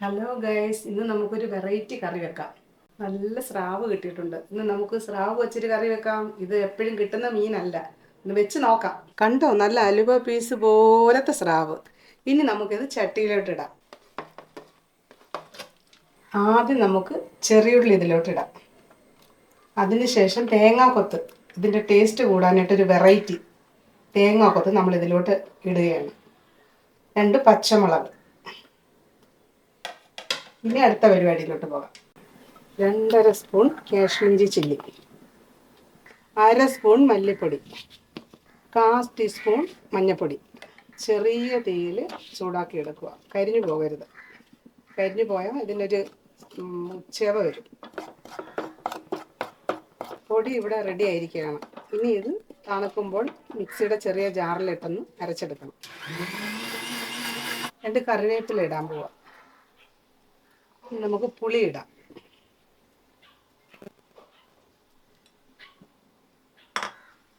Hello guys ഇന്ന് നമുക്കൊരു variety കറി വെക്കാം. നല്ല സ്രാവ് കിട്ടിയിട്ടുണ്ട്. ഇന്ന് നമുക്ക് സ്രാവ് വെച്ചിട്ട് കറി വെക്കാം. ഇത് എപ്പോഴും കിട്ടുന്ന മീനല്ല. ഇന്ന് വെച്ച് നോക്കാം. കണ്ടോ? നല്ല അലുവ പീസ് പോലത്തെ സ്രാവ്. ഇനി നമുക്കിത് ചട്ടിയിലോട്ടിടാം ആദ്യം നമുക്ക് ചെറിയുള്ളി ഇതിലോട്ടിടാം അതിനുശേഷം തേങ്ങാക്കൊത്ത് ഇതിന്റെ ടേസ്റ്റ് കൂടാനായിട്ടൊരു വെറൈറ്റി തേങ്ങാക്കൊത്ത് നമ്മൾ ഇതിലോട്ട് ഇടുകയാണ്. രണ്ട് പച്ചമുളക്. ഇനി അടുത്ത പരിപാടിയിലോട്ട് പോകാം. രണ്ടര സ്പൂൺ കാശ്മീരി ചില്ലി അര സ്പൂൺ മല്ലിപ്പൊടി കാ ടീസ്പൂൺ മഞ്ഞൾപ്പൊടി ചെറിയ തീയിൽ ചൂടാക്കി എടുക്കുക. കരിഞ്ഞു പോകരുത്. കരിഞ്ഞു പോയാൽ ഇതിനൊരു ചെവ വരും. പൊടി ഇവിടെ റെഡി ആയിരിക്കുകയാണ്. ഇനി ഇത് തണുക്കുമ്പോൾ മിക്സിയുടെ ചെറിയ ജാറിലിട്ടൊന്ന് അരച്ചെടുക്കണം. രണ്ട് കറിവേപ്പില ഇടാൻ പോവാം. നമുക്ക് പുളി ഇടാം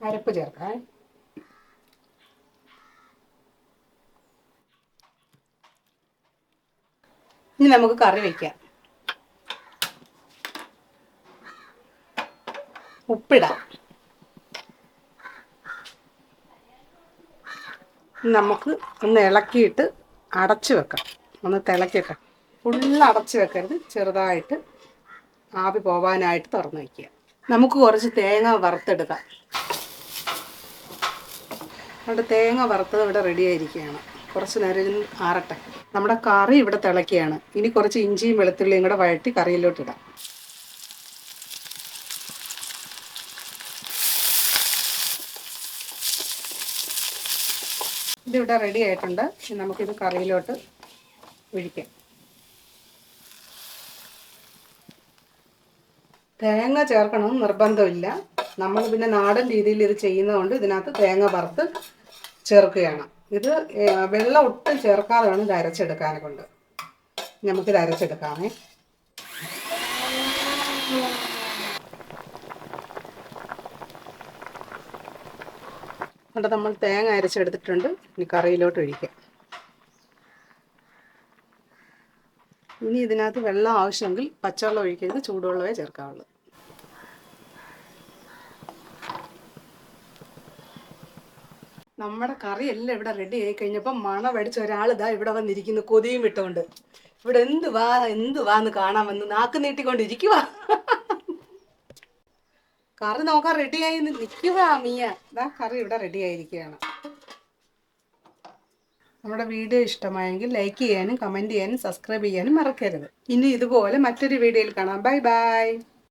അരപ്പ് ചേർക്കാം. ഇനി നമുക്ക് കറി വയ്ക്കാം ഉപ്പിടാം. നമുക്ക് ഒന്ന് ഇളക്കിയിട്ട് അടച്ചു വെക്കാം. ഒന്ന് തിളക്കട്ടെ ഫുള്ള് അടച്ചു വെക്കരുത്. ചെറുതായിട്ട് ആവി പോവാനായിട്ട് തുറന്നു വയ്ക്കുക നമുക്ക് കുറച്ച് തേങ്ങ വറുത്തെടുക്കാം. നമ്മുടെ തേങ്ങ വറുത്തത് ഇവിടെ റെഡി ആയിരിക്കുകയാണ്. കുറച്ച് നേരം ആറട്ടെ. നമ്മുടെ കറി ഇവിടെ തിളക്കുകയാണ് ഇനി കുറച്ച് ഇഞ്ചിയും വെളുത്തുള്ളിയും കൂടെ വഴറ്റി കറിയിലോട്ട് ഇടാം. ഇതിവിടെ റെഡി ആയിട്ടുണ്ട്. നമുക്കിത് കറിയിലോട്ട് ഒഴിക്കാം. തേങ്ങ ചേർക്കണം നിർബന്ധമില്ല. നമ്മൾ പിന്നെ നാടൻ രീതിയിൽ ഇത് ചെയ്യുന്നതുകൊണ്ട് ഇതിനകത്ത് തേങ്ങ വറുത്ത് ചേർക്കുകയാണ്. ഇത് വെള്ളം ഒട്ടും ചേർക്കാതെ വേണം ഇത് അരച്ചെടുക്കാനെ കൊണ്ട്. നമുക്കിത് അരച്ചെടുക്കാമേ. എന്നിട്ട് നമ്മൾ തേങ്ങ അരച്ചെടുത്തിട്ടുണ്ട്. ഇനി കറിയിലോട്ട് ഒഴിക്കാം. ഇനി ഇതിനകത്ത് വെള്ളം ആവശ്യമെങ്കിൽ പച്ചവെള്ളം ഒഴിക്കരുത് ചൂടുവെള്ളമേ ചേർക്കാവുള്ളൂ. നമ്മുടെ കറി എല്ലാം ഇവിടെ റെഡി ആയി കഴിഞ്ഞപ്പോൾ മണം അടിച്ച ഒരാൾ ഇതാ ഇവിടെ വന്നിരിക്കുന്നു കൊതിയും വിട്ടുകൊണ്ട് ഇവിടെ എന്ത് വാ എന്ത് വാന്ന് കാണാൻ വന്ന് നാക്ക് നീട്ടിക്കൊണ്ടിരിക്കുക കറി നോക്കാൻ റെഡിയായി നിൽക്കുക മിയ. ഇതാ കറി ഇവിടെ റെഡി ആയിരിക്കുകയാണ്. നമ്മുടെ വീഡിയോ ഇഷ്ടമായെങ്കിൽ ലൈക്ക് ചെയ്യാനും കമന്റ് ചെയ്യാനും സബ്സ്ക്രൈബ് ചെയ്യാനും മറക്കരുത്. ഇനി ഇതുപോലെ മറ്റൊരു വീഡിയോയിൽ കാണാം. Bye bye